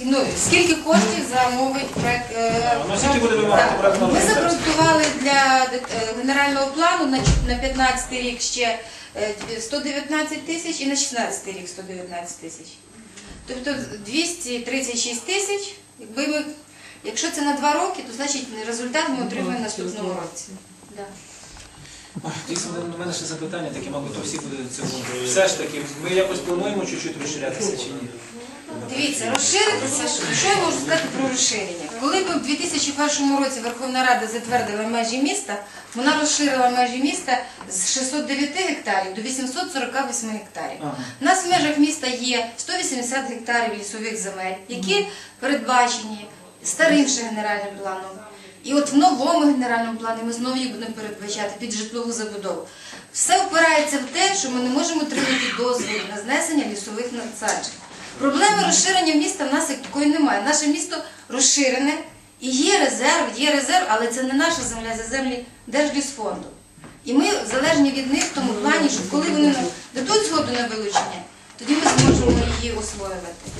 Ну, скільки коштів замовить проект? е, Ну, скільки буде вимагати Так. Ми запроектували для е, генерального плану на ч- на 15 рік ще е, 119 тисяч і на 16 рік 119 тисяч. Тобто 236 тисяч. Якби ми, якщо це на два роки, то значить результат ми отримаємо в наступному році. Да. Дійсно, у мене ще запитання таке, мабуть, то всі будуть це. Все ж таки, ми якось плануємо чуть-чуть розширятися чи ні? Дивіться, розширитися, що- я можу сказати про розширення? Коли ми в 2001 році Верховна Рада затвердила межі міста, вона розширила межі міста з 609 гектарів до 848 гектарів. Ага. У нас в межах міста є 180 гектарів лісових земель, які передбачені старим ще генеральним планом. І от в новому генеральному плані ми знову їх будемо передбачати під житлову забудову. Все впирається в те, що ми не можемо отримати дозвіл на знесення лісових насаджень. Проблеми розширення міста в нас такої немає. Наше місто розширене і є резерв, є резерв, але це не наша земля, це землі Держлісфонду. І ми залежні від них в тому плані, що коли вони нам дадуть згоду на вилучення, тоді ми зможемо її освоювати.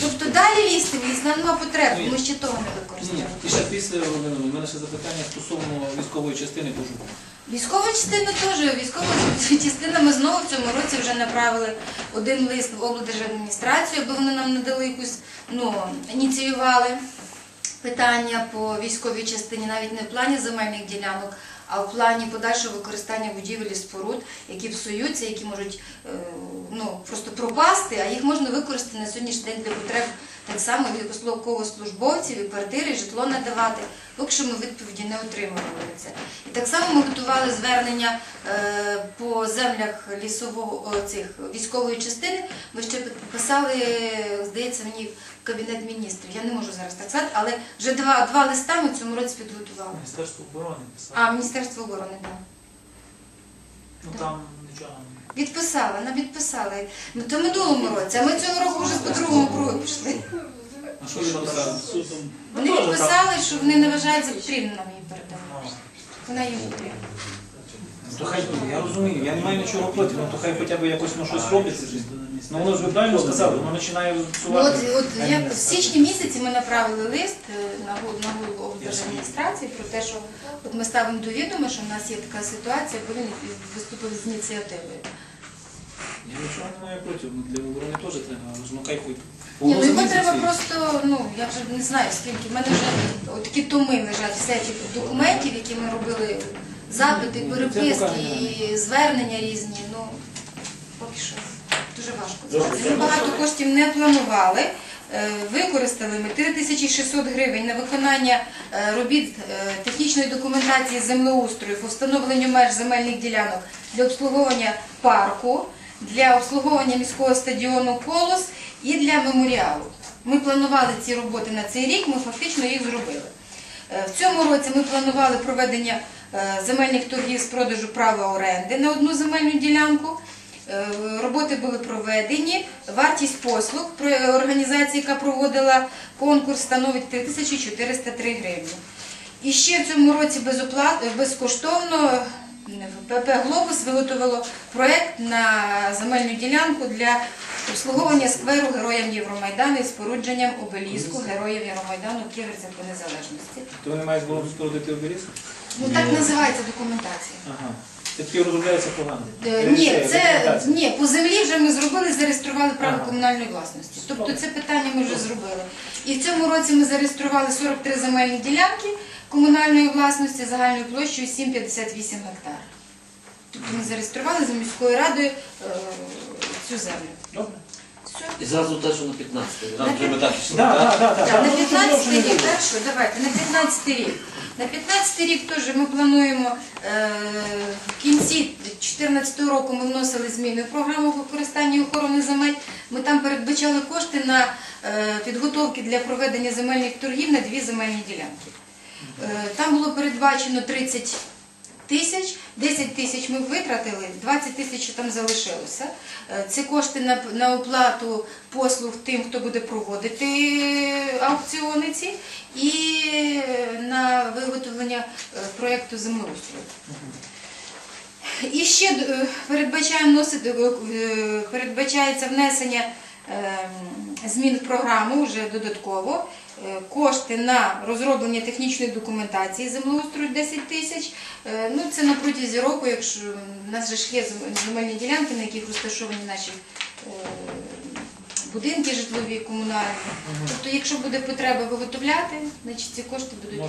Тобто далі лізти в ліс нам нема потреби, ми ще того не Ні, використовуємо. і ще після Володимира, у мене ще запитання стосовно військової частини Кожуку. Військова частина теж. Військова частина ми знову в цьому році вже направили один лист в облдержадміністрацію, аби вони нам надали якусь, ну, ініціювали питання по військовій частині, навіть не в плані земельних ділянок, а в плані подальшого використання будівель і споруд, які псуються, які можуть е, ну, просто пропасти, а їх можна використати на сьогоднішній день для потреб так само військовослужбовців, і квартири, і житло надавати. Поки що ми відповіді не отримували це. І так само ми готували звернення е, по землях лісового цих військової частини. Ми ще писали, здається, мені в кабінет міністрів. Я не можу зараз так сказати, але вже два, два листа ми в цьому році підготували. Міністерство оборони писало. А Міністерство оборони, так. Ну там. Відписала, нам відписала. Ми то минулому році, а ми цього року вже по другому кругу пішли. А що ви написали? Вони відписали, що вони не вважають за потрібно нам її передавати. Вона їм потрібна. То хай, я розумію, я не маю нічого проти, ну то хай хоча б якось ну, щось робиться. Ну воно ж ви правильно сказали, воно починає Ну, От, псувати. от як в січні місяці ми направили лист е, на голову, на голову облдержадміністрації про те, що от ми ставимо до відома, що в нас є така ситуація, бо він виступив з ініціативою. Я нічого не маю проти, ну, для оборони теж треба, але ж ну хай хоч. Ні, ну його треба просто, ну я вже не знаю скільки. В мене вже такі томи лежать всяких документів, які ми робили, запити, переписки і звернення різні. Ну поки що дуже важко. Ми багато коштів не планували. Е, Використали ми 3600 гривень на виконання е, робіт е, технічної документації землеустрою по встановленню меж земельних ділянок для обслуговування парку, для обслуговування міського стадіону Колос і для меморіалу. Ми планували ці роботи на цей рік, ми фактично їх зробили. В цьому році ми планували проведення земельних торгів з продажу права оренди на одну земельну ділянку. Е, Роботи були проведені. Вартість послуг організації, яка проводила конкурс, становить 3403 гривні. І ще в цьому році безкоштовно е, ПП Глобус виготовило проєкт на земельну ділянку для обслуговування скверу героям Євромайдану і спорудженням обеліску героїв Євромайдану Ківерця по незалежності. То вони мають було спорудити оберізку? Ну так називається документація. Ага. Це таки розробляється погано. Е, Ні, це ні, по землі вже ми зробили, зареєстрували право Ага. комунальної власності. Тобто це питання ми вже зробили. І в цьому році ми зареєстрували 43 земельні ділянки комунальної власності загальною площею 7,58 гектар. Тобто ми зареєстрували за міською радою е, цю землю. Добре. Все. І зразу те, що на 15 На Нам треба дати що Так, так, так. Так, на 15 рік, так що, давайте, на 15 рік. На 15 рік теж ми плануємо е, в кінці 2014 року ми вносили зміни в програму використання охорони земель. Ми там передбачали кошти на е, підготовки для проведення земельних торгів на дві земельні ділянки. Е, там було передбачено 30 тисяч, 10 тисяч ми витратили, 20 тисяч там залишилося. Е, Це кошти на, на оплату послуг тим, хто буде проводити аукціони ці, і е, на виготовлення е, проєкту землеустрою. І ще передбачаємо передбачається внесення змін в програму вже додатково. Е, Кошти на розроблення технічної документації землеустрою 10 тисяч. Е, Ну, це на протязі року, якщо в нас же ж є земельні ділянки, на яких розташовані наші е, будинки житлові, комунальні. Тобто, якщо буде потреба виготовляти, значить ці кошти будуть.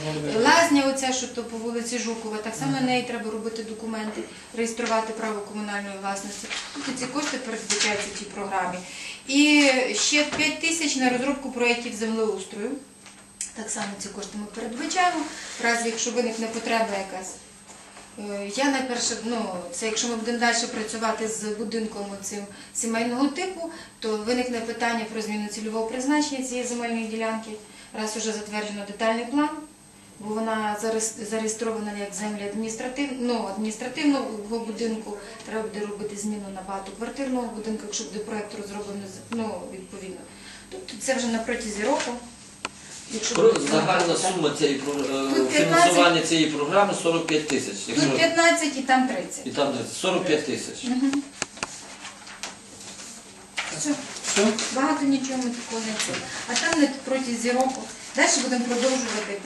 Лазня, оця, що то по вулиці Жукова, так само на неї треба робити документи, реєструвати право комунальної власності. Тобто ці кошти передбачаються в цій програмі. І ще 5 тисяч на розробку проєктів землеустрою. Так само ці кошти ми передбачаємо, в разі якщо виникне потреба якась. Е, Я найперше, ну, це якщо ми будемо далі працювати з будинком цим сімейного типу, то виникне питання про зміну цільового призначення цієї земельної ділянки, раз уже затверджено детальний план, бо вона зареєстрована як землі адміністратив, ну, адміністративного будинку, треба буде робити зміну на багатоквартирного будинку, якщо буде проєкт розроблений ну, відповідно. Тобто це вже на протязі року. Якщо Загальна сума цієї про- Тут 15. фінансування цієї програми 45 тисяч. Тут Якщо 15 і там 30. і там 45 тисяч. Все. Все? Багато нічого ми такого не чули. А там на протязі року далі будемо продовжувати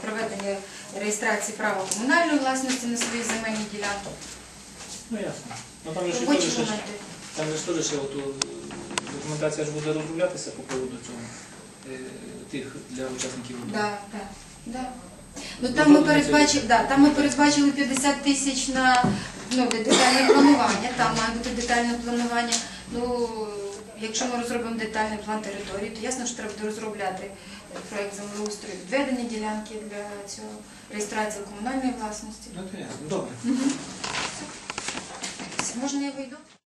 проведення реєстрації права комунальної власності на свої земельні ділянки. Ну ясно. Ну там же ж і Робочі теж ще моменти. там же ж теж ще оту е, документація ж буде розроблятися по поводу цього е, тих для учасників. Да, да, да. Ну там ми передбачили, да, там ми передбачили 50 тисяч на ну, детальне планування. Там має бути детальне планування. Ну, якщо ми розробимо детальний план території, то ясно, що треба розробляти проект землеустрою, відведення ділянки для цього, реєстрація комунальної власності. Ну то ясно. Добре. Можна я вийду?